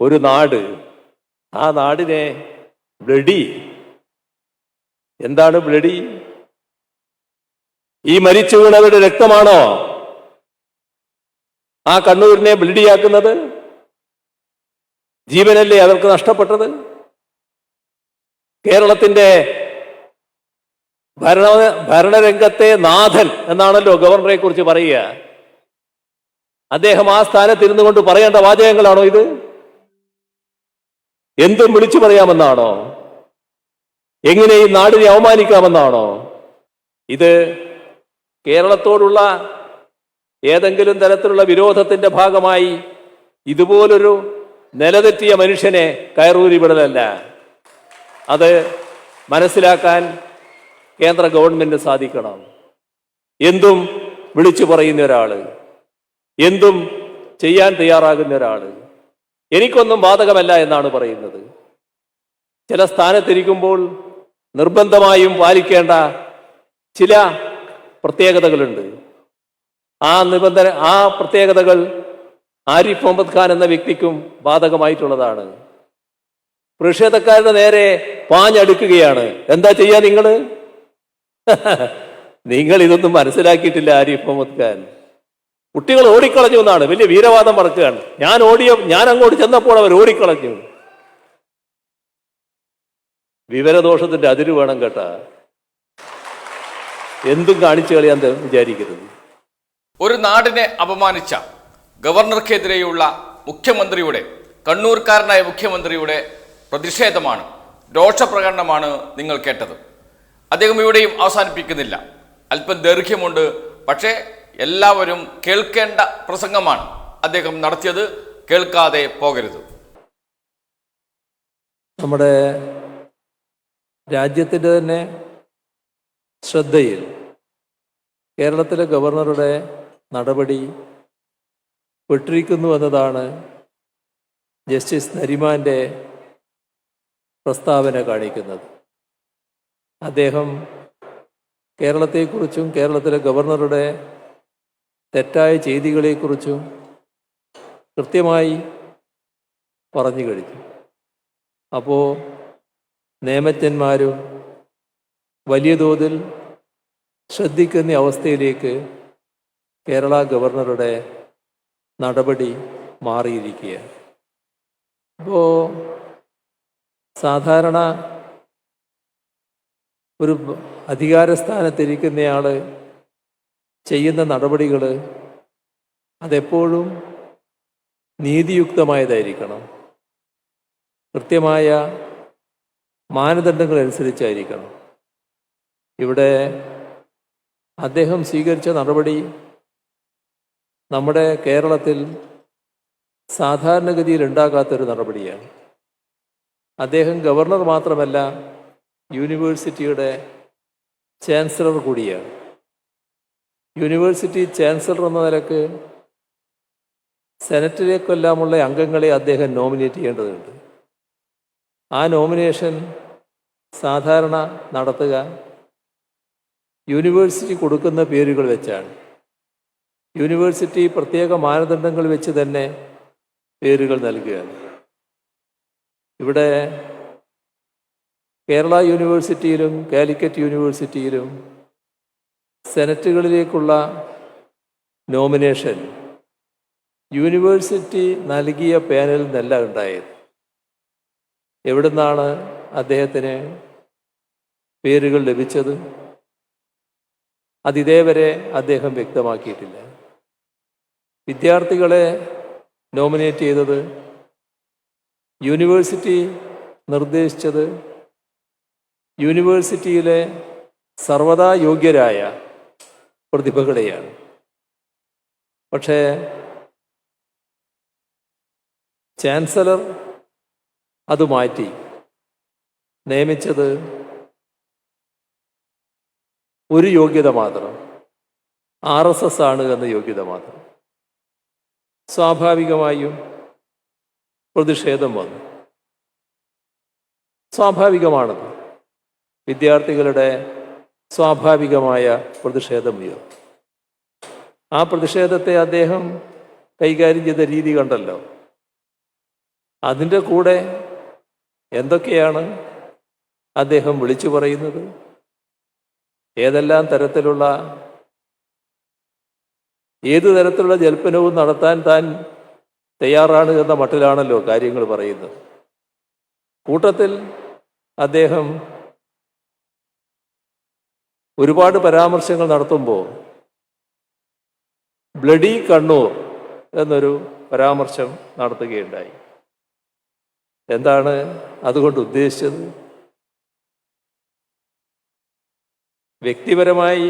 ഒരു നാട്. ആ നാടിനെ ബ്ലഡി. എന്താണ് ബ്ലഡി? ഈ മരിച്ചു വീണവരുടെ രക്തമാണോ? ആ കണ്ണൂരിനെ ബ്ലഡിയാക്കുന്നത്? ജീവനല്ലേ അവർക്ക് നഷ്ടപ്പെട്ടത്? കേരളത്തിന്റെ ഭരണ ഭരണരംഗത്തെ നാഥൻ എന്നാണല്ലോ ഗവർണറെ കുറിച്ച് പറയുക. അദ്ദേഹം ആ സ്ഥാനത്തിരുന്നു കൊണ്ട് പറയേണ്ട വാചകങ്ങളാണോ ഇത്? എന്തും വിളിച്ചു പറയാമെന്നാണോ? എങ്ങനെ ഈ നാടിനെ അവമാനിക്കാമെന്നാണോ? ഇത് കേരളത്തോടുള്ള ഏതെങ്കിലും തരത്തിലുള്ള വിരോധത്തിന്റെ ഭാഗമായി ഇതുപോലൊരു നിലതെറ്റിയ മനുഷ്യനെ കയറൂരി വിടലല്ല. അത് മനസ്സിലാക്കാൻ കേന്ദ്ര ഗവൺമെന്റ് സാധിക്കണം. എന്തും വിളിച്ചു പറയുന്ന ഒരാൾ എന്തും ചെയ്യാൻ തയ്യാറാകുന്ന ഒരാൾ എനിക്കൊന്നും ബാധകമല്ല എന്നാണ് പറയുന്നത്. ചില സ്ഥാനത്തിരിക്കുമ്പോൾ നിർബന്ധമായും പാലിക്കേണ്ട ചില പ്രത്യേകതകളുണ്ട്. ആ നിബന്ധന ആ പ്രത്യേകതകൾ ആരിഫ് മുഹമ്മദ് ഖാൻ എന്ന വ്യക്തിക്കും ബാധകമായിട്ടുള്ളതാണ്. പ്രതിഷേധക്കാരുടെ നേരെ പാഞ്ഞടുക്കുകയാണ്. എന്താ ചെയ്യാ നിങ്ങൾ? നിങ്ങൾ ഇതൊന്നും മനസ്സിലാക്കിയിട്ടില്ല ആരിഫ് മുഹമ്മദ് ഖാൻ. കുട്ടികൾ ഓടിക്കളഞ്ഞു എന്നാണ്. വലിയ വീരവാദം പറക്കുകയാണ്. ഞാൻ ഓടിയ ഞാൻ അങ്ങോട്ട് ചെന്നപ്പോൾ അവർ ഓടിക്കളഞ്ഞു. വിവരദോഷത്തിന്റെ അതിര് വേണം കേട്ടാ. എന്തും കാണിച്ചു കളിയാൻ വിചാരിക്കരുത്. ഒരു നാടിനെ അപമാനിച്ച ഗവർണർക്കെതിരെയുള്ള മുഖ്യമന്ത്രിയുടെ കണ്ണൂർക്കാരനായ മുഖ്യമന്ത്രിയുടെ പ്രതിഷേധമാണ് രോഷപ്രകടനമാണ് നിങ്ങൾ കേട്ടത്. അദ്ദേഹം ഇവിടെയും അവസാനിപ്പിക്കുന്നില്ല. അല്പം ദൈർഘ്യമുണ്ട്. പക്ഷേ എല്ലാവരും കേൾക്കേണ്ട പ്രസംഗമാണ് അദ്ദേഹം നടത്തിയത്. കേൾക്കാതെ പോകരുത്. നമ്മുടെ രാജ്യത്തിന്റെ തന്നെ ശ്രദ്ധയിൽ കേരളത്തിലെ ഗവർണറുടെ നടപടി പെട്ടിരിക്കുന്നു എന്നതാണ് ജസ്റ്റിസ് നരിമാന്റെ പ്രസ്താവന കാണിക്കുന്നത്. അദ്ദേഹം കേരളത്തെക്കുറിച്ചും കേരളത്തിലെ ഗവർണറുടെ തെറ്റായ ചെയ്തികളെക്കുറിച്ചും കൃത്യമായി പറഞ്ഞു കഴിഞ്ഞു. അപ്പോൾ നിയമജ്ഞന്മാരും വലിയ തോതിൽ ശ്രദ്ധിക്കുന്ന അവസ്ഥയിലേക്ക് കേരള ഗവർണറുടെ നടപടി മാറിയിരിക്കുക അപ്പോൾ സാധാരണ ഒരു അധികാരസ്ഥാനത്തിരിക്കുന്നയാൾ ചെയ്യുന്ന നടപടികൾ അതെപ്പോഴും നീതിയുക്തമായതായിരിക്കണം. കൃത്യമായ മാനദണ്ഡങ്ങൾ അനുസരിച്ചായിരിക്കണം ഇവിടെ അദ്ദേഹം സ്വീകരിച്ച നടപടി നമ്മുടെ കേരളത്തിൽ സാധാരണഗതിയിൽ ഉണ്ടാകാത്തൊരു നടപടിയാണ്. അദ്ദേഹം ഗവർണർ മാത്രമല്ല യൂണിവേഴ്സിറ്റിയുടെ ചാൻസലർ കൂടിയാണ്. യൂണിവേഴ്സിറ്റി ചാൻസലർ എന്ന നിലയ്ക്ക് സെനറ്റിലേക്കെല്ലാമുള്ള അംഗങ്ങളെ അദ്ദേഹം നോമിനേറ്റ് ചെയ്യേണ്ടതുണ്ട്. ആ നോമിനേഷൻ സാധാരണ നടത്തുക യൂണിവേഴ്സിറ്റി കൊടുക്കുന്ന പേരുകൾ വെച്ചാണ്. യൂണിവേഴ്സിറ്റി പ്രത്യേക മാനദണ്ഡങ്ങൾ വെച്ച് തന്നെ പേരുകൾ നൽകുകയാണ്. ഇവിടെ കേരള യൂണിവേഴ്സിറ്റിയിലും കാലിക്കറ്റ് യൂണിവേഴ്സിറ്റിയിലും സെനറ്റുകളിലേക്കുള്ള നോമിനേഷൻ. യൂണിവേഴ്സിറ്റി നൽകിയ പാനലിൽ നിന്നല്ല ഉണ്ടായത്. എവിടുന്നാണ് അദ്ദേഹത്തിന് പേരുകൾ ലഭിച്ചത്? അതിതേവരെ അദ്ദേഹം വ്യക്തമാക്കിയിട്ടില്ല. വിദ്യാർത്ഥികളെ നോമിനേറ്റ് ചെയ്തത് യൂണിവേഴ്സിറ്റി നിർദ്ദേശിച്ചത് യൂണിവേഴ്സിറ്റിയിലെ സർവതാ യോഗ്യരായ പ്രതിഭകളെയാണ്. പക്ഷേ ചാൻസലർ അത് മാറ്റി. നിയമിച്ചത് ഒരു യോഗ്യത മാത്രം. ആർ എസ് എസ് ആണ് എന്ന യോഗ്യത മാത്രം. സ്വാഭാവികമായും പ്രതിഷേധം വന്നു. സ്വാഭാവികമാണത്. വിദ്യാർത്ഥികളുടെ സ്വാഭാവികമായ പ്രതിഷേധം ഉയർന്നു ആ പ്രതിഷേധത്തെ അദ്ദേഹം കൈകാര്യം ചെയ്ത രീതി കണ്ടല്ലോ. അതിന്റെ കൂടെ എന്തൊക്കെയാണ് അദ്ദേഹം വിളിച്ചു പറയുന്നത്? ഏതെല്ലാം തരത്തിലുള്ള ഏത് തരത്തിലുള്ള ജൽപ്പനവും നടത്താൻ താൻ തയ്യാറാണ് എന്ന മട്ടിലാണല്ലോ കാര്യങ്ങൾ പറയുന്നത്. കൂട്ടത്തിൽ അദ്ദേഹം ഒരുപാട് പരാമർശങ്ങൾ നടത്തുമ്പോൾ ബ്ലഡി കണ്ണൂർ എന്നൊരു പരാമർശം നടത്തുകയുണ്ടായി. എന്താണ് അതുകൊണ്ട് ഉദ്ദേശിച്ചത്? വ്യക്തിപരമായി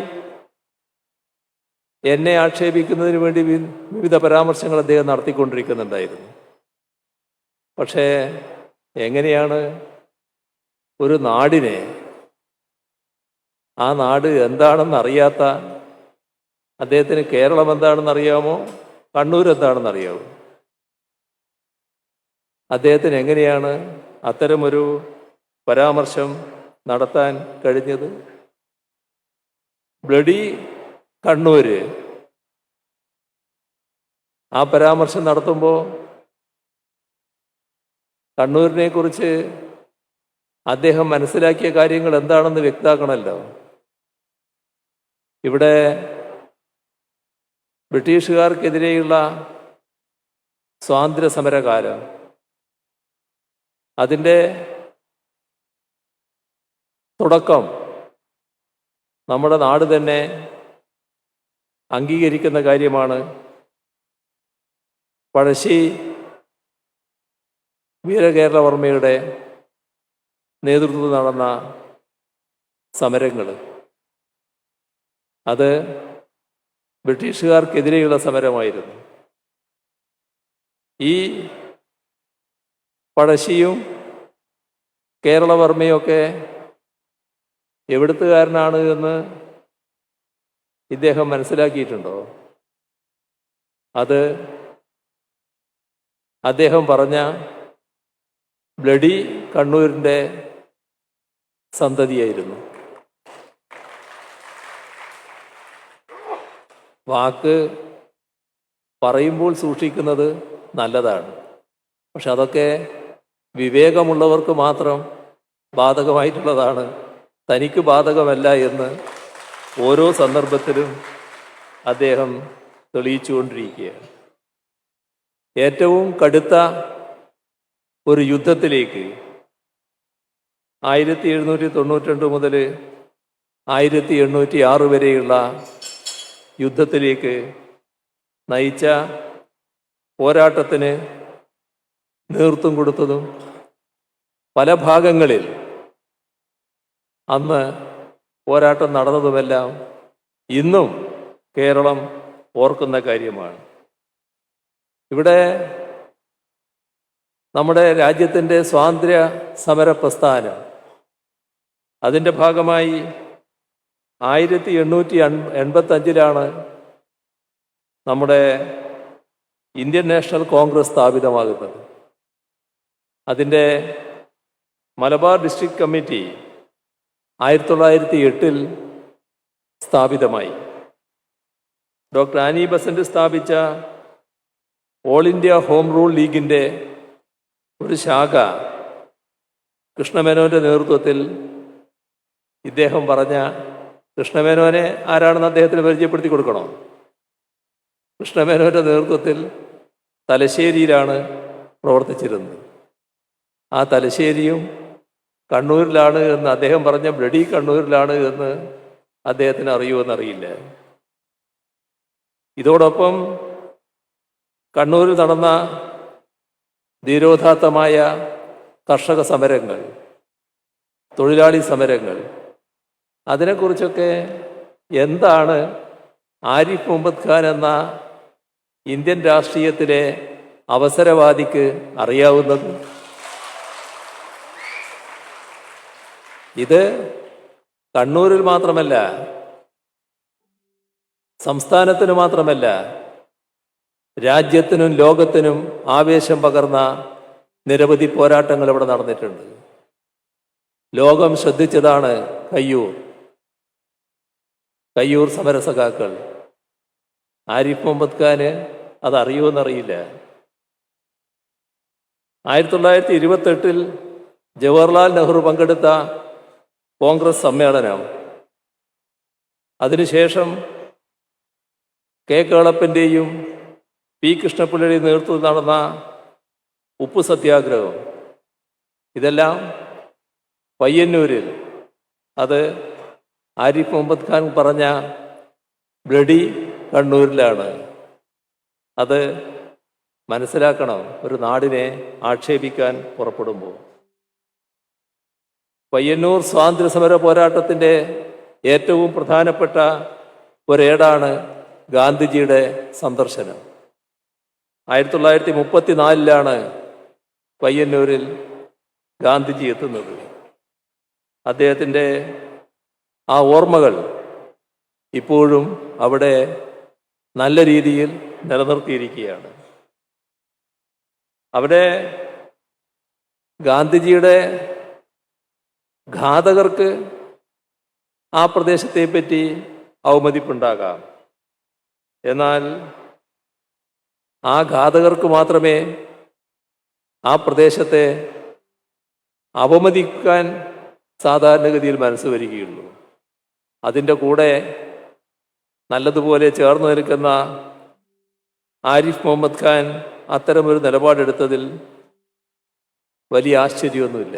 എന്നെ ആക്ഷേപിക്കുന്നതിന് വേണ്ടി വിവിധ പരാമർശങ്ങൾ അദ്ദേഹം നടത്തിക്കൊണ്ടിരിക്കുന്നുണ്ടായിരുന്നു. പക്ഷേ എങ്ങനെയാണ് ഒരു നാടിനെ ആ നാട് എന്താണെന്ന് അറിയാത്ത അദ്ദേഹത്തിന് കേരളം എന്താണെന്ന് അറിയാമോ കണ്ണൂർ എന്താണെന്ന് അറിയാമോ അദ്ദേഹത്തിന് എങ്ങനെയാണ് അത്തരമൊരു പരാമർശം നടത്താൻ കഴിഞ്ഞത്? ബ്ലഡി കണ്ണൂര്. ആ പരാമർശം നടത്തുമ്പോൾ കണ്ണൂരിനെ കുറിച്ച് അദ്ദേഹം മനസ്സിലാക്കിയ കാര്യങ്ങൾ എന്താണെന്ന് വ്യക്താക്കണമല്ലോ ഇവിടെ ബ്രിട്ടീഷുകാർക്കെതിരെയുള്ള സ്വാതന്ത്ര്യ സമരകാലം അതിന്റെ തുടക്കം നമ്മുടെ നാട് തന്നെ അംഗീകരിക്കുന്ന കാര്യമാണ്. പഴശ്ശി വീരകേരളവർമ്മയുടെ നേതൃത്വത്തിൽ നടന്ന സമരങ്ങൾ അത് ബ്രിട്ടീഷുകാർക്കെതിരെയുള്ള സമരമായിരുന്നു. ഈ പഴശ്ശിയും കേരളവർമ്മയൊക്കെ എവിടുത്തുകാരനാണ് എന്ന് ഇദ്ദേഹം മനസ്സിലാക്കിയിട്ടുണ്ടോ? അത് അദ്ദേഹം പറഞ്ഞ ബ്ലഡി കണ്ണൂരിന്റെ സന്തതിയായിരുന്നു. വാക്ക് പറയുമ്പോൾ സൂക്ഷിക്കുന്നത് നല്ലതാണ്. പക്ഷെ അതൊക്കെ വിവേകമുള്ളവർക്ക് മാത്രം ബാധകമായിട്ടുള്ളതാണ്. തനിക്ക് ബാധകമല്ല എന്ന് ഓരോ സന്ദർഭത്തിലും അദ്ദേഹം തെളിയിച്ചുകൊണ്ടിരിക്കുകയാണ്. ഏറ്റവും കടുത്ത ഒരു യുദ്ധത്തിലേക്ക് ആയിരത്തി എഴുന്നൂറ്റി തൊണ്ണൂറ്റി രണ്ട് മുതൽ ആയിരത്തി എണ്ണൂറ്റി ആറ് വരെയുള്ള യുദ്ധത്തിലേക്ക് നയിച്ച പോരാട്ടത്തിന് നേതൃത്വം കൊടുത്തതും പല ഭാഗങ്ങളിൽ അന്ന് പോരാട്ടം നടന്നതുമെല്ലാം ഇന്നും കേരളം ഓർക്കുന്ന കാര്യമാണ്. ഇവിടെ നമ്മുടെ രാജ്യത്തിന്റെ സ്വാതന്ത്ര്യ സമര പ്രസ്ഥാനം അതിന്റെ ഭാഗമായി ആയിരത്തി എണ്ണൂറ്റി എൺപത്തഞ്ചിലാണ് നമ്മുടെ ഇന്ത്യൻ നാഷണൽ കോൺഗ്രസ് സ്ഥാപിതമാകുന്നത്. അതിന്റെ മലബാർ ഡിസ്ട്രിക്ട് കമ്മിറ്റി ആയിരത്തി തൊള്ളായിരത്തി എട്ടിൽ സ്ഥാപിതമായി. ഡോക്ടർ ആനി ബസന്റ് സ്ഥാപിച്ച ഓൾ ഇന്ത്യ ഹോം റൂൾ ലീഗിന്റെ ഒരു ശാഖ കൃഷ്ണമേനോന്റെ നേതൃത്വത്തിൽ ഇദ്ദേഹം പറഞ്ഞ കൃഷ്ണമേനോനെ ആരാണെന്ന് അദ്ദേഹത്തിന് പരിചയപ്പെടുത്തി കൊടുക്കണോ? കൃഷ്ണമേനോന്റെ നേതൃത്വത്തിൽ തലശ്ശേരിയിലാണ് പ്രവർത്തിച്ചിരുന്നത്. ആ തലശ്ശേരിയും കണ്ണൂരിലാണ് എന്ന് അദ്ദേഹം പറഞ്ഞ ബ്ലഡി കണ്ണൂരിലാണ് എന്ന് അദ്ദേഹത്തിന് അറിയുമെന്നറിയില്ല. ഇതോടൊപ്പം കണ്ണൂരിൽ നടന്ന ധീരോദാത്തമായ കർഷക സമരങ്ങൾ തൊഴിലാളി സമരങ്ങൾ അതിനെക്കുറിച്ചൊക്കെ എന്താണ് ആരിഫ് മുഹമ്മദ് ഖാൻ എന്ന ഇന്ത്യൻ രാഷ്ട്രീയത്തിലെ അവസരവാദിക്ക് അറിയാവുന്നത്? ഇത് കണ്ണൂരിൽ മാത്രമല്ല സംസ്ഥാനത്തിന് മാത്രമല്ല രാജ്യത്തിനും ലോകത്തിനും ആവേശം പകർന്ന നിരവധി പോരാട്ടങ്ങൾ ഇവിടെ നടന്നിട്ടുണ്ട്. ലോകം ശ്രദ്ധിച്ചതാണ് കയ്യൂർ. കയ്യൂർ സമരസഖാക്കൾ. ആരിഫ് മുഹമ്മദ് ഖാന് അത് അറിയുമെന്നറിയില്ല ആയിരത്തി തൊള്ളായിരത്തി ഇരുപത്തെട്ടിൽ ജവഹർലാൽ നെഹ്റു പങ്കെടുത്ത കോൺഗ്രസ് സമ്മേളനം. അതിനുശേഷം കെ കേളപ്പന്റെയും പി കൃഷ്ണപിള്ളയുടെയും നേതൃത്വത്തിൽ നടന്ന ഉപ്പ് സത്യാഗ്രഹം. ഇതെല്ലാം പയ്യന്നൂരിൽ. അത് ആരിഫ് മുഹമ്മദ് ഖാൻ പറഞ്ഞ ബ്ലഡി കണ്ണൂരിലാണ്. അത് മനസ്സിലാക്കണം ഒരു നാടിനെ ആക്ഷേപിക്കാൻ പുറപ്പെടുമ്പോൾ. പയ്യന്നൂർ സ്വാതന്ത്ര്യ സമര പോരാട്ടത്തിന്റെ ഏറ്റവും പ്രധാനപ്പെട്ട ഒരേടാണ് ഗാന്ധിജിയുടെ സന്ദർശനം. ആയിരത്തി തൊള്ളായിരത്തി മുപ്പത്തി നാലിലാണ് പയ്യന്നൂരിൽ ഗാന്ധിജി എത്തുന്നത്. അദ്ദേഹത്തിന്റെ ആ ഓർമ്മകൾ ഇപ്പോഴും അവിടെ നല്ല രീതിയിൽ നിലനിർത്തിയിരിക്കുകയാണ്. അവിടെ ഗാന്ധിജിയുടെ ഘാതകർക്ക് ആ പ്രദേശത്തെ പറ്റി അവമതിപ്പുണ്ടാകാം. എന്നാൽ ആ ഘാതകർക്ക് മാത്രമേ ആ പ്രദേശത്തെ അവമതിക്കാൻ സാധാരണഗതിയിൽ മനസ്സ് വരികയുള്ളൂ. അതിന്റെ കൂടെ നല്ലതുപോലെ ചേർന്ന് നിൽക്കുന്ന ആരിഫ് മുഹമ്മദ് ഖാൻ അത്തരമൊരു നിലപാടെടുത്തതിൽ വലിയ ആശ്ചര്യമൊന്നുമില്ല.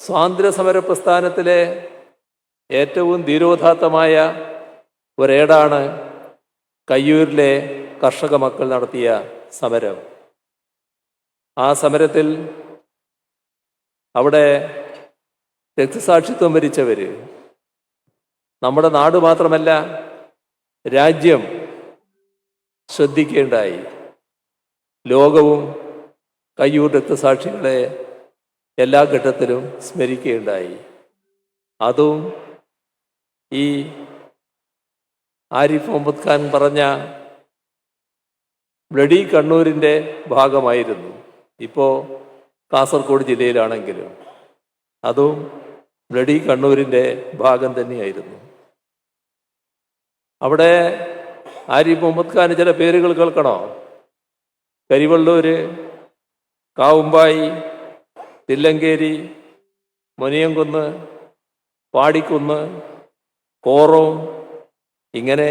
സ്വാതന്ത്ര്യ സമര പ്രസ്ഥാനത്തിലെ ഏറ്റവും ധീരോദാത്തമായ ഒരേടാണ് കയ്യൂരിലെ കർഷക മക്കൾ നടത്തിയ സമരം. ആ സമരത്തിൽ അവിടെ രക്തസാക്ഷിത്വം വരിച്ചവര് നമ്മുടെ നാട് മാത്രമല്ല രാജ്യം ശ്രദ്ധിക്കേണ്ടായി. ലോകവും കയ്യൂർ സാക്ഷികളെ എല്ലാ ഘട്ടത്തിലും സ്മരിക്കുകയുണ്ടായി അതും ഈ ആരിഫ് മുഹമ്മദ് ഖാൻ പറഞ്ഞ ബ്ലഡി കണ്ണൂരിന്റെ ഭാഗമായിരുന്നു. ഇപ്പോൾ കാസർഗോഡ് ജില്ലയിലാണെങ്കിലും അതും ബ്ലഡി കണ്ണൂരിന്റെ ഭാഗം തന്നെയായിരുന്നു. അവിടെ ആരി മുഹമ്മദ് ഖാന് ചില പേരുകൾ കേൾക്കണോ? കരിവള്ളൂർ കാവുമ്പായി തില്ലങ്കേരി മുനിയംകുന്ന് പാടിക്കുന്ന് കോറോ ഇങ്ങനെ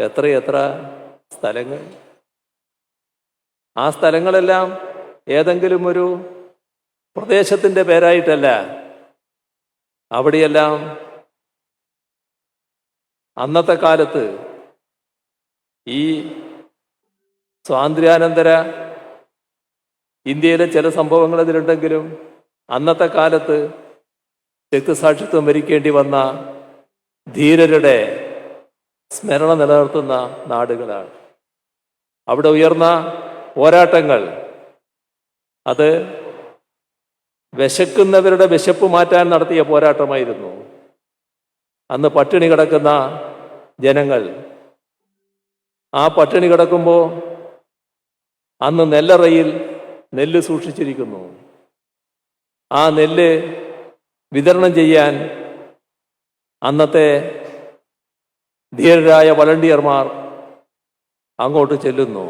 എത്രയെത്ര സ്ഥലങ്ങൾ. ആ സ്ഥലങ്ങളെല്ലാം ഏതെങ്കിലും ഒരു പ്രദേശത്തിന്റെ പേരായിട്ടല്ല. അവിടെയെല്ലാം അന്നത്തെ കാലത്ത് ഈ സ്വാതന്ത്ര്യാനന്തര ഇന്ത്യയിലെ ചില സംഭവങ്ങൾ അതിലുണ്ടെങ്കിലും അന്നത്തെ കാലത്ത് രക്തസാക്ഷിത്വം വരിക്കേണ്ടി വന്ന ധീരരുടെ സ്മരണ നിലനിർത്തുന്ന നാടുകളാണ്. അവിടെ ഉയർന്ന പോരാട്ടങ്ങൾ അത് വിശക്കുന്നവരുടെ വിശപ്പ് മാറ്റാൻ നടത്തിയ പോരാട്ടമായിരുന്നു. അന്ന് പട്ടിണി കിടക്കുന്ന ജനങ്ങൾ. ആ പട്ടിണി കിടക്കുമ്പോൾ അന്ന് നെല്ലറയിൽ നെല്ല് സൂക്ഷിച്ചിരിക്കുന്നു. ആ നെല്ല് വിതരണം ചെയ്യാൻ അന്നത്തെ ധീരരായ വളണ്ടിയർമാർ അങ്ങോട്ട് ചെല്ലുന്നു.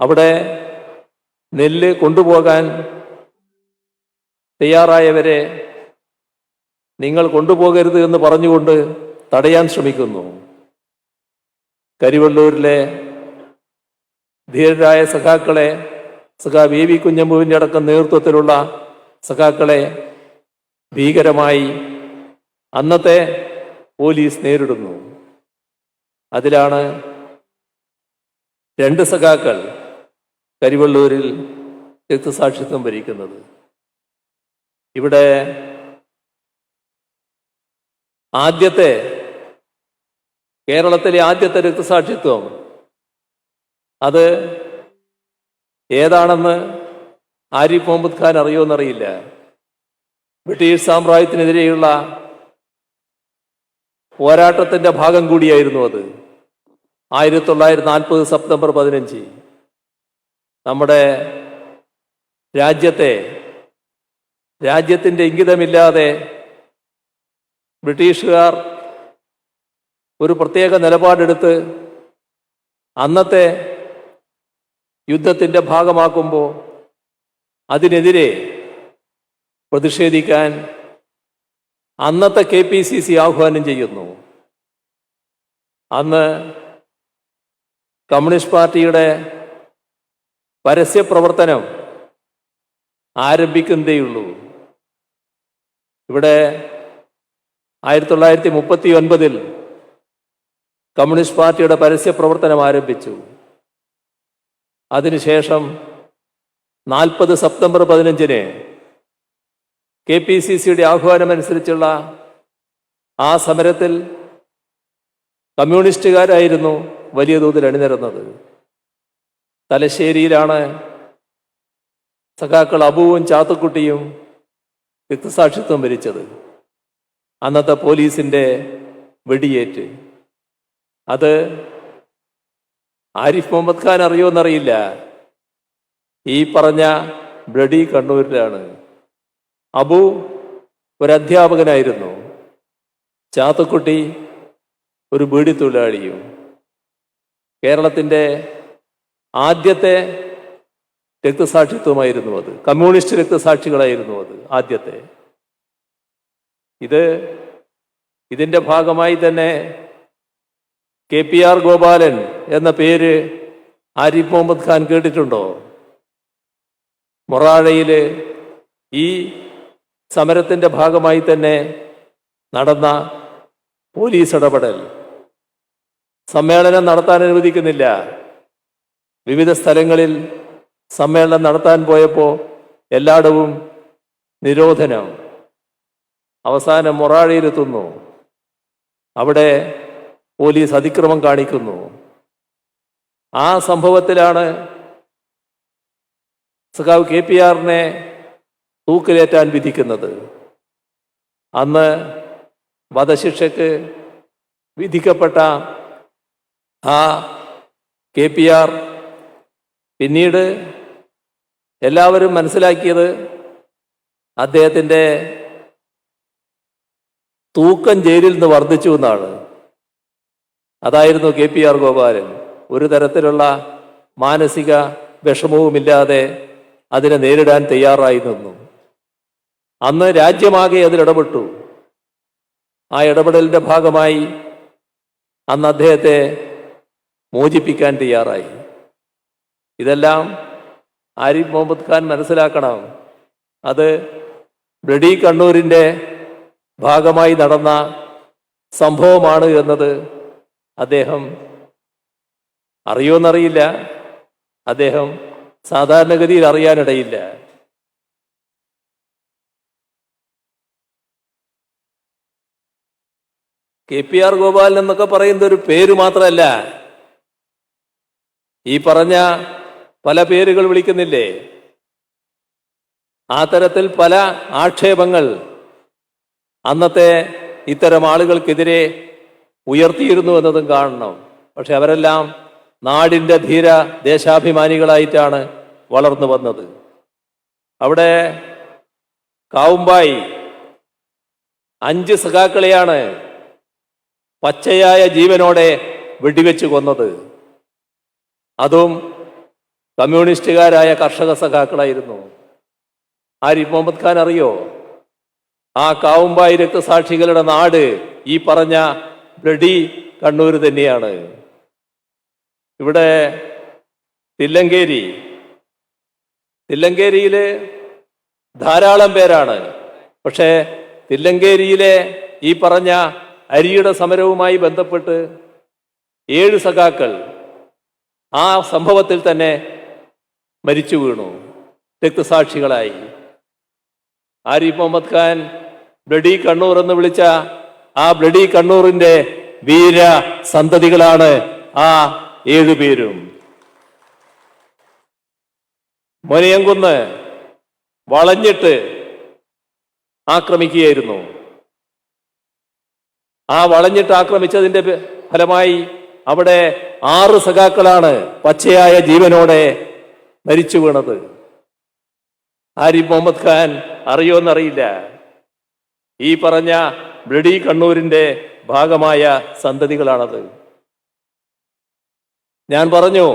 അവിടെ നെല്ല് കൊണ്ടുപോകാൻ തയ്യാറായവരെ നിങ്ങൾ കൊണ്ടുപോകരുത് എന്ന് പറഞ്ഞുകൊണ്ട് തടയാൻ ശ്രമിക്കുന്നു. കരിവള്ളൂരിലെ ധീരരായ സഖാക്കളെ സഖാ വി വി കുഞ്ഞമ്പുവിന്റെ അടക്കം നേതൃത്വത്തിലുള്ള സഖാക്കളെ ഭീകരമായി അന്നത്തെ പോലീസ് നേരിടുന്നു. അതിലാണ് രണ്ട് സഖാക്കൾ കരിവള്ളൂരിൽ രക്തസാക്ഷിത്വം ഭരിക്കുന്നത് ഇവിടെ ആദ്യത്തെ കേരളത്തിലെ ആദ്യത്തെ രക്തസാക്ഷിത്വം അത് ഏതാണെന്ന് ആരിഫ് മുഹമ്മദ് ഖാൻ അറിയുമെന്നറിയില്ല. ബ്രിട്ടീഷ് സാമ്രാജ്യത്തിനെതിരെയുള്ള പോരാട്ടത്തിന്റെ ഭാഗം കൂടിയായിരുന്നു അത്. ആയിരത്തി തൊള്ളായിരത്തി നാൽപ്പത് സെപ്റ്റംബർ പതിനഞ്ച്. നമ്മുടെ രാജ്യത്തെ രാജ്യത്തിന്റെ ഇംഗിതമില്ലാതെ ബ്രിട്ടീഷുകാർ ഒരു പ്രത്യേക നിലപാടെടുത്ത് അന്നത്തെ യുദ്ധത്തിന്റെ ഭാഗമാക്കുമ്പോൾ അതിനെതിരെ പ്രതിഷേധിക്കാൻ അന്നത്തെ കെ പി സി സി ആഹ്വാനം ചെയ്യുന്നു. അന്ന് കമ്മ്യൂണിസ്റ്റ് പാർട്ടിയുടെ പരസ്യപ്രവർത്തനം ആരംഭിക്കുന്നതേയുള്ളൂ. ഇവിടെ ആയിരത്തി തൊള്ളായിരത്തി മുപ്പത്തി ഒൻപതിൽ കമ്മ്യൂണിസ്റ്റ് പാർട്ടിയുടെ പരസ്യ പ്രവർത്തനം ആരംഭിച്ചു. അതിനുശേഷം നാൽപ്പത് സെപ്റ്റംബർ പതിനഞ്ചിന് കെ പി സി സിയുടെ ആഹ്വാനമനുസരിച്ചുള്ള ആ സമരത്തിൽ കമ്മ്യൂണിസ്റ്റുകാരായിരുന്നു വലിയ തോതിൽ അണിനിരന്നത്. തലശ്ശേരിയിലാണ് സഖാക്കൾ അബുവും ചാത്തുക്കുട്ടിയും രക്തസാക്ഷിത്വം വരിച്ചത്. അന്നത്തെ പോലീസിന്റെ വെടിയേറ്റ്. അത് ആരിഫ് മുഹമ്മദ് ഖാൻ അറിയുമെന്നറിയില്ല. ഈ പറഞ്ഞ ബ്ലഡി കണ്ണൂരിലാണ്. അബു ഒരു അധ്യാപകനായിരുന്നു ചാത്തുക്കുട്ടി ഒരു ബീഡി തൊഴിലാളിയും. കേരളത്തിന്റെ ആദ്യത്തെ രക്തസാക്ഷിത്വമായിരുന്നു അത്. കമ്മ്യൂണിസ്റ്റ് രക്തസാക്ഷികളായിരുന്നു അത് ആദ്യത്തെ. ഇത് ഇതിന്റെ ഭാഗമായി തന്നെ കെ പി ആർ ഗോപാലൻ എന്ന പേര് ആരിഫ് മുഹമ്മദ് ഖാൻ കേട്ടിട്ടുണ്ടോ? മൊറാഴയിൽ ഈ സമരത്തിന്റെ ഭാഗമായി തന്നെ നടന്ന പോലീസ് ഇടപെടൽ. സമ്മേളനം നടത്താൻ അനുവദിക്കുന്നില്ല. വിവിധ സ്ഥലങ്ങളിൽ സമ്മേളനം നടത്താൻ പോയപ്പോൾ എല്ലായിടവും നിരോധനം. അവസാനം മൊറാഴയിലെത്തുന്നു. അവിടെ പോലീസ് അതിക്രമം കാണിക്കുന്നു. ആ സംഭവത്തിലാണ് സഖാവ് കെ പി ആറിനെ തൂക്കിലേറ്റാൻ വിധിക്കുന്നത്. അന്ന് വധശിക്ഷയ്ക്ക് വിധിക്കപ്പെട്ട ആ കെ പി ആർ പിന്നീട് എല്ലാവരും മനസ്സിലാക്കിയത് അദ്ദേഹത്തിന്റെ തൂക്കം ജയിലിൽ നിന്ന് വർദ്ധിച്ചു എന്നാണ്. അതായിരുന്നു കെ പി ആർ ഗോപാലൻ. ഒരു തരത്തിലുള്ള മാനസിക വിഷമവുമില്ലാതെ അതിനെ നേരിടാൻ തയ്യാറായി നിന്നു. അന്ന് രാജ്യമാകെ അതിലിടപെട്ടു ആ ഇടപെടലിന്റെ ഭാഗമായി അന്ന് അദ്ദേഹത്തെ മോചിപ്പിക്കാൻ തയ്യാറായി. ഇതെല്ലാം ആരിഫ് മുഹമ്മദ് ഖാൻ മനസ്സിലാക്കണം. അത് ബ്രഡി കണ്ണൂരിന്റെ ഭാഗമായി നടന്ന സംഭവമാണ് എന്നത് അദ്ദേഹം അറിയോന്നറിയില്ല അദ്ദേഹം സാധാരണഗതിയിൽ അറിയാനിടയില്ല. കെ പി ആർ ഗോപാലൻ എന്നൊക്കെ പറയുന്ന ഒരു പേര് മാത്രമല്ല ഈ പറഞ്ഞ പല പേരുകൾ വിളിക്കുന്നില്ലേ? ആ തരത്തിൽ പല ആക്ഷേപങ്ങൾ അന്നത്തെ ഇത്തരം ആളുകൾക്കെതിരെ ഉയർത്തിയിരുന്നു എന്നതും കാണണം. പക്ഷെ അവരെല്ലാം നാടിന്റെ ധീര ദേശാഭിമാനികളായിട്ടാണ് വളർന്നു വന്നത്. അവിടെ കാവുമ്പായി അഞ്ച് സഖാക്കളെയാണ് പച്ചയായ ജീവനോടെ വെടിവെച്ച് കൊന്നത്. അതും കമ്മ്യൂണിസ്റ്റുകാരായ കർഷക സഖാക്കളായിരുന്നു. ആരിഫ് മുഹമ്മദ് ഖാൻ അറിയോ? ആ കാവുമ്പായി രക്തസാക്ഷികളുടെ നാട് ഈ പറഞ്ഞ ബ്ലഡി കണ്ണൂർ തന്നെയാണ്. ഇവിടെ തില്ലങ്കേരി തില്ലങ്കേരിയിൽ ധാരാളം പേരാണ്. പക്ഷേ തില്ലങ്കേരിയിലെ ഈ പറഞ്ഞ അരിയുടെ സമരവുമായി ബന്ധപ്പെട്ട് ഏഴ് സഖാക്കൾ ആ സംഭവത്തിൽ തന്നെ മരിച്ചു വീണു. രക്തസാക്ഷികളായി. ആരിഫ് മുഹമ്മദ് ഖാൻ ബ്ലഡി കണ്ണൂർ എന്ന് വിളിച്ച ആ ബ്ലഡി കണ്ണൂറിന്റെ വീര സന്തതികളാണ് ആ ഏഴു പേരും. മൊനയംകുന്ന് വളഞ്ഞിട്ട് ആക്രമിക്കുകയായിരുന്നു. ആ വളഞ്ഞിട്ട് ആക്രമിച്ചതിന്റെ ഫലമായി അവിടെ ആറ് സഖാക്കളാണ് പച്ചയായ ജീവനോടെ മരിച്ചു വീണത്. ആരിഫ് മുഹമ്മദ് ഖാൻ അറിയോന്നറിയില്ല ഈ പറഞ്ഞ ബ്ലഡി കണ്ണൂരിന്റെ ഭാഗമായ സന്തതികളാണത്. ഞാൻ പറഞ്ഞു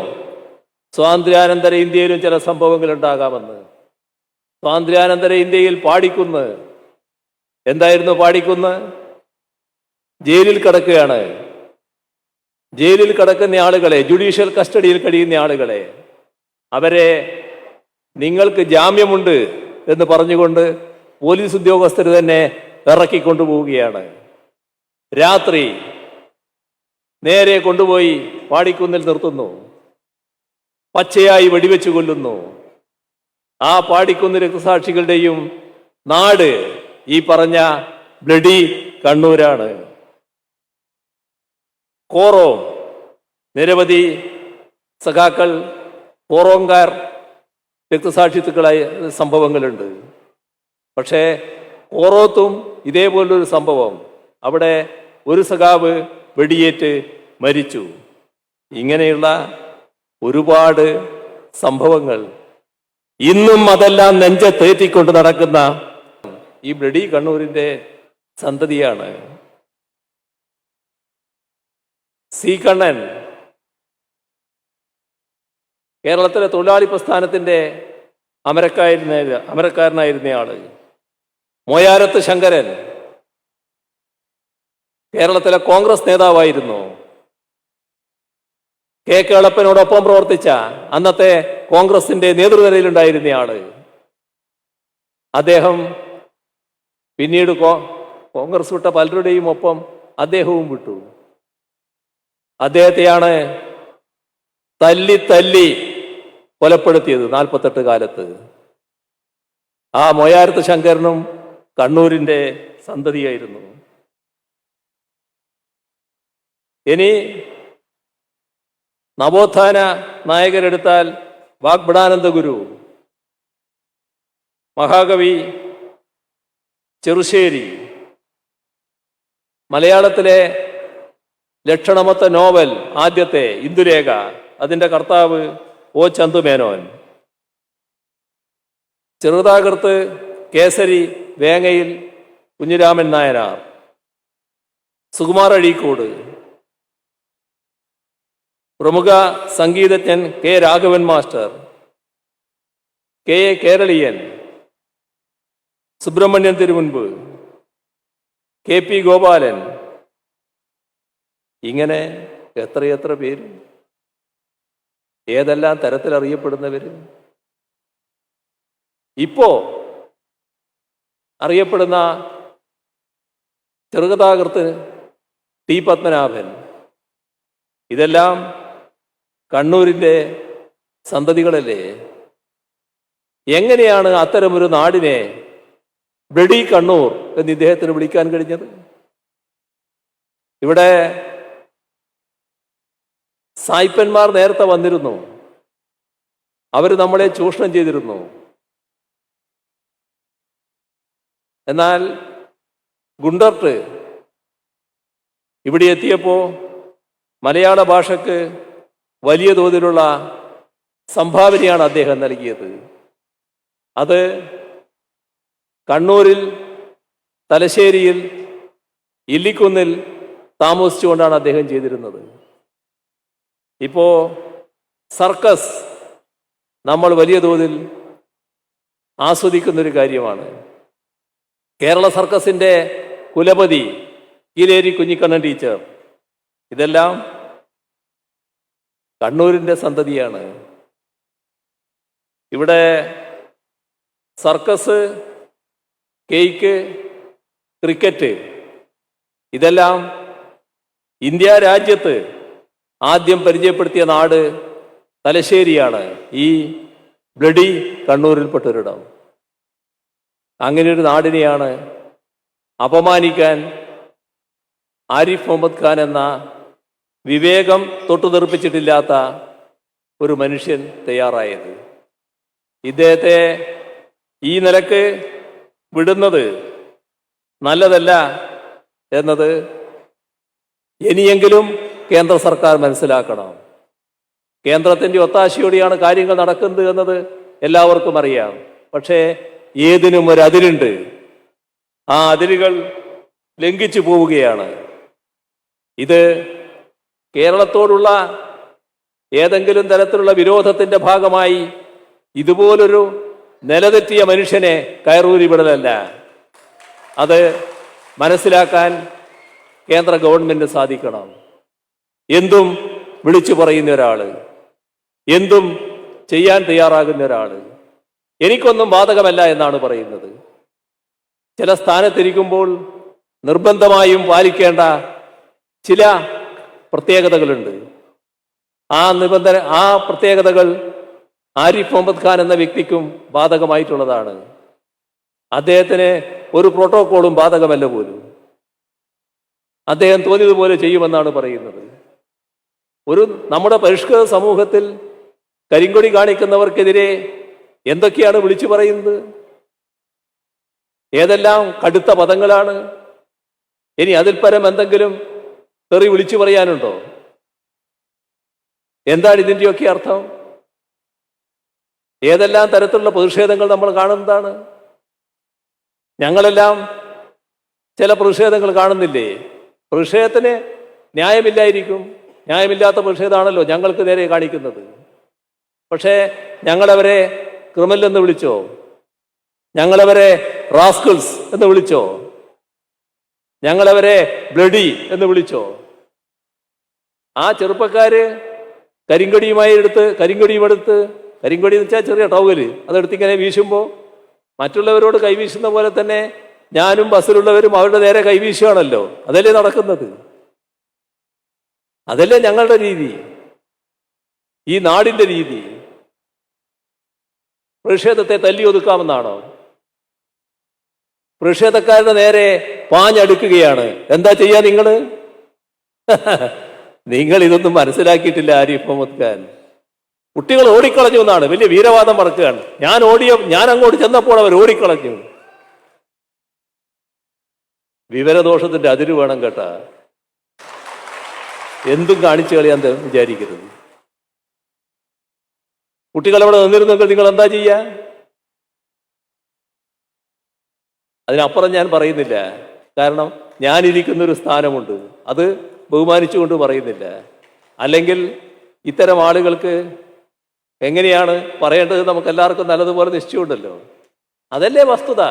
സ്വാതന്ത്ര്യാനന്തര ഇന്ത്യയിലും ചില സംഭവങ്ങൾ ഉണ്ടാകാമെന്ന്. സ്വാതന്ത്ര്യാനന്തര ഇന്ത്യയിൽ പാടിക്കുന്ന്. എന്തായിരുന്നു പാടിക്കുന്ന്? ജയിലിൽ കിടക്കുകയാണ്. ജയിലിൽ കിടക്കുന്ന ആളുകളെ ജുഡീഷ്യൽ കസ്റ്റഡിയിൽ കഴിയുന്ന ആളുകളെ അവരെ നിങ്ങൾക്ക് ജാമ്യമുണ്ട് എന്ന് പറഞ്ഞുകൊണ്ട് പോലീസ് ഉദ്യോഗസ്ഥർ തന്നെ ഇറക്കിക്കൊണ്ടുപോവുകയാണ് രാത്രി നേരെ കൊണ്ടുപോയി പാടിക്കുന്നിൽ നിർത്തുന്നു. പച്ചയായി വെടിവെച്ച് കൊല്ലുന്നു. ആ പാടിക്കുന്ന് രക്തസാക്ഷികളുടെയും നാട് ഈ പറഞ്ഞ ബ്ലഡി കണ്ണൂരാണ്. കോറോ നിരവധി സഖാക്കൾ കോറോങ്കാർ രക്തസാക്ഷിത്വങ്ങളായ സംഭവങ്ങളുണ്ട്. പക്ഷേ കോറോത്തും ഇതേപോലൊരു സംഭവം. അവിടെ ഒരു സഖാവ് വെടിയേറ്റ് മരിച്ചു. ഇങ്ങനെയുള്ള ഒരുപാട് സംഭവങ്ങൾ. ഇന്നും അതെല്ലാം നെഞ്ചത്തേറ്റിക്കൊണ്ട് നടക്കുന്ന ഈ ബ്ലഡി കണ്ണൂരിന്റെ സന്തതിയാണ്. സി കണ്ണൻ. കേരളത്തിലെ തൊഴിലാളി പ്രസ്ഥാനത്തിന്റെ അമരക്കാരനായിരുന്ന അമരക്കാരനായിരുന്നയാൾ. മോയാരത്ത് ശങ്കരൻ കേരളത്തിലെ കോൺഗ്രസ് നേതാവായിരുന്നു. കെ കേളപ്പനോടൊപ്പം പ്രവർത്തിച്ച അന്നത്തെ കോൺഗ്രസിന്റെ നേതൃനിരയിലുണ്ടായിരുന്നയാൾ. അദ്ദേഹം പിന്നീട് കോൺഗ്രസ് വിട്ട പലരുടെയും ഒപ്പം അദ്ദേഹവും വിട്ടു. അദ്ദേഹത്തെയാണ് തല്ലി തല്ലി കൊലപ്പെടുത്തിയത് നാൽപ്പത്തെട്ട് കാലത്ത്. ആ മൊയാരത്ത് ശങ്കരനും കണ്ണൂരിന്റെ സന്തതിയായിരുന്നു. ഇനി നവോത്ഥാന നായകരെടുത്താൽ വാഗ്ബടാനന്ദ ഗുരു മഹാകവി ചെറുശ്ശേരി മലയാളത്തിലെ ലക്ഷണമൊത്ത നോവൽ ആദ്യത്തെ ഇന്ദുരേഖ അതിന്റെ കർത്താവ് ഒ ചന്തുമേനോൻ. ചെറുതാകൃത്ത് കേസരി വേങ്ങയിൽ കുഞ്ഞിരാമൻ നായനാർ സുകുമാർ അഴീക്കോട് പ്രമുഖ സംഗീതജ്ഞൻ K Raghavan master K A Keraleeyan Subramanian Thirumumbu K P Gopalan. ഇങ്ങനെ എത്രയെത്ര പേര്? ഏതെല്ലാം തരത്തിൽ അറിയപ്പെടുന്നവര് ഇപ്പോ അറിയപ്പെടുന്ന ചെറുകഥാകൃത്ത് ടി പത്മനാഭൻ. ഇതെല്ലാം കണ്ണൂരിന്റെ സന്തതികളല്ലേ? എങ്ങനെയാണ് അത്തരമൊരു നാടിനെ ബ്ലഡി കണ്ണൂർ എന്ന് ഇദ്ദേഹത്തിന് വിളിക്കാൻ കഴിഞ്ഞത്? ഇവിടെ സായിപ്പന്മാർ നേരത്തെ വന്നിരുന്നു. അവർ നമ്മളെ ചൂഷണം ചെയ്തിരുന്നു. എന്നാൽ ഗുണ്ടർട്ട് ഇവിടെ എത്തിയപ്പോൾ മലയാള ഭാഷയ്ക്ക് വലിയ തോതിലുള്ള സംഭാവനയാണ് അദ്ദേഹം നൽകിയത്. അത് കണ്ണൂരിൽ തലശ്ശേരിയിൽ ഇല്ലിക്കുന്നിൽ താമസിച്ചുകൊണ്ടാണ് അദ്ദേഹം ചെയ്തിരുന്നത്. ഇപ്പോ സർക്കസ് നമ്മൾ വലിയ തോതിൽ ആസ്വദിക്കുന്നൊരു കാര്യമാണ്. കേരള സർക്കസിന്റെ കുലപതി കീലേരി കുഞ്ഞിക്കണ്ണൻ ടീച്ചർ. ഇതെല്ലാം കണ്ണൂരിന്റെ സന്തതിയാണ്. ഇവിടെ സർക്കസ് കേക്ക് ക്രിക്കറ്റ് ഇതെല്ലാം ഇന്ത്യ രാജ്യത്ത് ആദ്യം പരിചയപ്പെടുത്തിയ നാട് തലശ്ശേരിയാണ്. ഈ ബ്ലഡി കണ്ണൂരിൽപ്പെട്ടൊരിടം. അങ്ങനെ ഒരു നാടിനെയാണ് അപമാനിക്കാൻ ആരിഫ് മുഹമ്മദ് ഖാൻ എന്ന വിവേകം തൊട്ടുതെറിപ്പിച്ചിട്ടില്ലാത്ത ഒരു മനുഷ്യൻ തയ്യാറായത്. ഇദ്ദേഹത്തെ ഈ നിലയ്ക്ക് വിടുന്നത് നല്ലതല്ല എന്നത് ഇനിയെങ്കിലും കേന്ദ്ര സർക്കാർ മനസ്സിലാക്കണം. കേന്ദ്രത്തിന്റെ ഒത്താശയോടെയാണ് കാര്യങ്ങൾ നടക്കുന്നത് എന്നത് എല്ലാവർക്കും അറിയാം. പക്ഷേ ഏതിനും ഒരു അതിരുണ്ട്. ആ അതിരുകൾ ലംഘിച്ചു പോവുകയാണ്. ഇത് കേരളത്തോടുള്ള ഏതെങ്കിലും തരത്തിലുള്ള വിരോധത്തിന്റെ ഭാഗമായി ഇതുപോലൊരു നിലതെറ്റിയ മനുഷ്യനെ കയറൂരി വിടലല്ല. അത് മനസ്സിലാക്കാൻ കേന്ദ്ര ഗവൺമെന്റ് സാധിക്കണം. എന്തും വിളിച്ചു പറയുന്ന ഒരാൾ എന്തും ചെയ്യാൻ തയ്യാറാകുന്ന ഒരാൾ എനിക്കൊന്നും ബാധകമല്ല എന്നാണ് പറയുന്നത്. ചില സ്ഥാനത്തിരിക്കുമ്പോൾ നിർബന്ധമായും പാലിക്കേണ്ട ചില പ്രത്യേകതകളുണ്ട്. ആ നിബന്ധന ആ പ്രത്യേകതകൾ ആരിഫ് മുഹമ്മദ് ഖാൻ എന്ന വ്യക്തിക്കും ബാധകമായിട്ടുള്ളതാണ്. അദ്ദേഹത്തിന് ഒരു പ്രോട്ടോക്കോളും ബാധകമല്ല പോലും. അദ്ദേഹം തോന്നിയതുപോലെ ചെയ്യുമെന്നാണ് പറയുന്നത്. ഒരു നമ്മുടെ പരിഷ്കൃത സമൂഹത്തിൽ കരിങ്കൊടി കാണിക്കുന്നവർക്കെതിരെ എന്തൊക്കെയാണ് വിളിച്ചു പറയുന്നത്? ഏതെല്ലാം കടുത്ത പദങ്ങളാണ്? ഇനി അതിൽ പരം എന്തെങ്കിലും തെറി വിളിച്ചു പറയാനുണ്ടോ? എന്താണ് ഇതിന്റെയൊക്കെ അർത്ഥം? ഏതെല്ലാം തരത്തിലുള്ള പ്രതിഷേധങ്ങൾ നമ്മൾ കാണുന്നതാണ്? ഞങ്ങളെല്ലാം ചില പ്രതിഷേധങ്ങൾ കാണുന്നില്ലേ? പ്രതിഷേധത്തിന് ന്യായമില്ലായിരിക്കും. ന്യായമില്ലാത്ത പ്രതിഷേധമാണല്ലോ ഞങ്ങൾക്ക് നേരെ കാണിക്കുന്നത്. പക്ഷേ ഞങ്ങളവരെ ക്രിമിനൽ എന്ന് വിളിച്ചോ? ഞങ്ങളവരെ റാസ്കിൾസ് എന്ന് വിളിച്ചോ? ഞങ്ങളവരെ ബ്ലഡി എന്ന് വിളിച്ചോ? ആ ചെറുപ്പക്കാര് കരിങ്കൊടിയുമായി എടുത്ത് കരിങ്കൊടിയും എടുത്ത് കരിങ്കൊടി എന്ന് വെച്ചാൽ ചെറിയ ടവൽ അതെടുത്ത് ഇങ്ങനെ വീശുമ്പോൾ മറ്റുള്ളവരോട് കൈവീശുന്ന പോലെ തന്നെ ഞാനും ബസ്സിലുള്ളവരും അവരുടെ നേരെ കൈവീശുകയാണല്ലോ. അതല്ലേ നടക്കുന്നത്? അതല്ലേ ഞങ്ങളുടെ രീതി? ഈ നാടിന്റെ രീതി? പ്രതിഷേധത്തെ തല്ലി ഒതുക്കാമെന്നാണോ? പ്രതിഷേധക്കാരുടെ നേരെ പാഞ്ഞടുക്കുകയാണ്. എന്താ ചെയ്യാ നിങ്ങൾ നിങ്ങൾ ഇതൊന്നും മനസ്സിലാക്കിയിട്ടില്ല ആരിഫ് മുഹമ്മദ് ഖാൻ. കുട്ടികൾ ഓടിക്കളഞ്ഞു എന്നാണ്. വലിയ വീരവാദം പറക്കുകയാണ് ഞാൻ ഓടിയ ഞാൻ അങ്ങോട്ട് ചെന്നപ്പോൾ അവർ ഓടിക്കളഞ്ഞു. വിവരദോഷത്തിന്റെ അതിര് വേണം കേട്ടാ. എന്തും കാണിച്ചു കളിയാൻ വിചാരിക്കരുത്. കുട്ടികൾ അവിടെ നിന്നിരുന്നെങ്കിൽ നിങ്ങൾ എന്താ ചെയ്യുക അതിനപ്പുറം ഞാൻ പറയുന്നില്ല. കാരണം ഞാനിരിക്കുന്ന ഒരു സ്ഥാനമുണ്ട്. അത് ബഹുമാനിച്ചുകൊണ്ട് പറയുന്നില്ല. അല്ലെങ്കിൽ ഇത്തരം ആളുകൾക്ക് എങ്ങനെയാണ് പറയേണ്ടത്? നമുക്ക് എല്ലാവർക്കും നല്ലതുപോലെ നിശ്ചയമുണ്ടല്ലോ. അതല്ലേ വസ്തുത.